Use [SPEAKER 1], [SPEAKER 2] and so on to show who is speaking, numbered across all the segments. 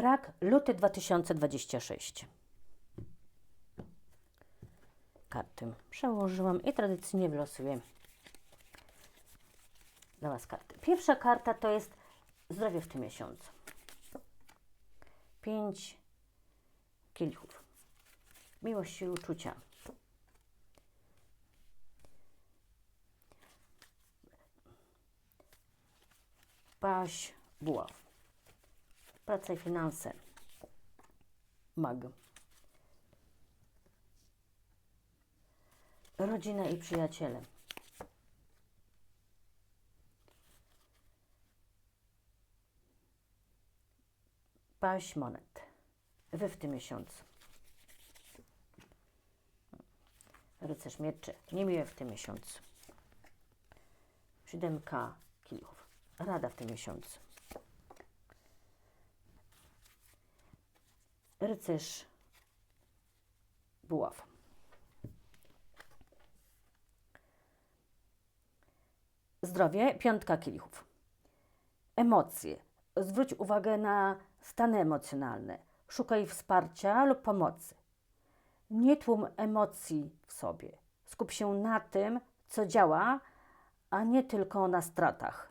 [SPEAKER 1] Rak, luty 2026. Karty przełożyłam i tradycyjnie wylosuję dla Was karty. Pierwsza karta to jest zdrowie w tym miesiącu. Pięć kielichów. Miłość i uczucia. Paź, buław. Praca i finanse. Mag. Rodzina i przyjaciele. Paź monet. Wy w tym miesiącu. Rycerz mieczy. Niemiłe w tym miesiącu. Siódemka kielichów. Rada w tym miesiącu. Rycerz buław. Zdrowie, piątka kielichów. Emocje. Zwróć uwagę na stany emocjonalne. Szukaj wsparcia lub pomocy. Nie tłum emocji w sobie. Skup się na tym, co działa, a nie tylko na stratach.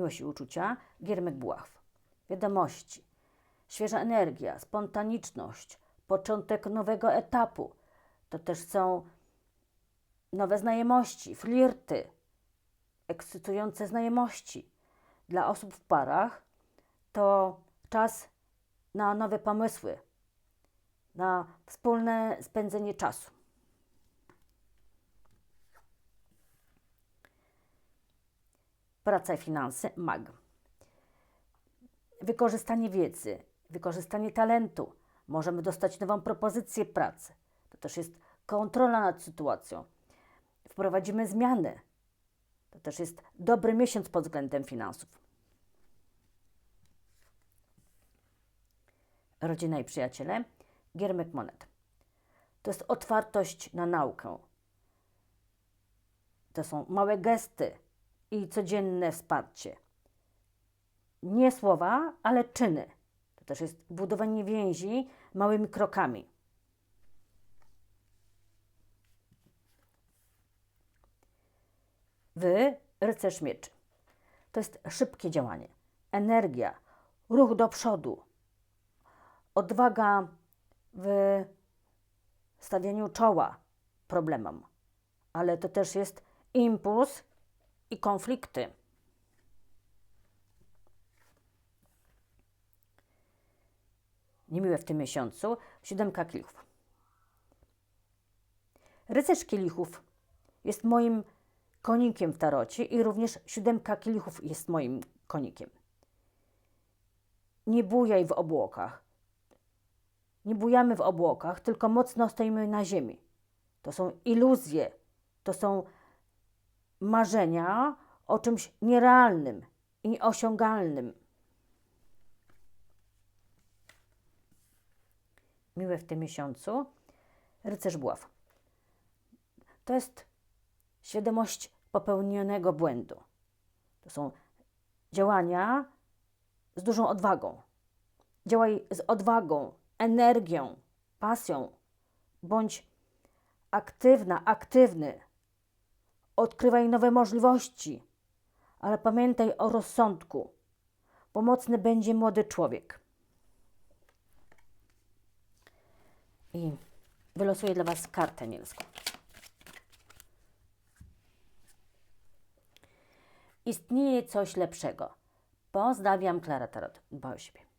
[SPEAKER 1] Miłość i uczucia, Giermek Buław. Wiadomości, świeża energia, spontaniczność, początek nowego etapu. To też są nowe znajomości, flirty, ekscytujące znajomości. Dla osób w parach to czas na nowe pomysły, na wspólne spędzenie czasu. Praca i finanse, mag. Wykorzystanie wiedzy, wykorzystanie talentu. Możemy dostać nową propozycję pracy. To też jest kontrola nad sytuacją. Wprowadzimy zmiany. To też jest dobry miesiąc pod względem finansów. Rodzina i przyjaciele, Giermek Monet. To jest otwartość na naukę. To są małe gesty i codzienne wsparcie. Nie słowa, ale czyny. To też jest budowanie więzi małymi krokami. Wy, rycerz mieczy. To jest szybkie działanie, energia, ruch do przodu, odwaga w stawianiu czoła problemom, ale to też jest impuls i konflikty. Niemiłe w tym miesiącu siódemka kielichów. Rycerz kielichów jest moim konikiem w tarocie i również siódemka kielichów jest moim konikiem. Nie bujaj w obłokach. Nie bujamy w obłokach, tylko mocno stoimy na ziemi. To są iluzje, to są marzenia o czymś nierealnym i nieosiągalnym. Miłe w tym miesiącu rycerz buław. To jest świadomość popełnionego błędu. To są działania z dużą odwagą. Działaj z odwagą, energią, pasją. Bądź aktywna, aktywny. Odkrywaj nowe możliwości, ale pamiętaj o rozsądku. Pomocny będzie młody człowiek. I wylosuję dla Was kartę nielską. Istnieje coś lepszego. Pozdrawiam, Klara Tarot. O siebie.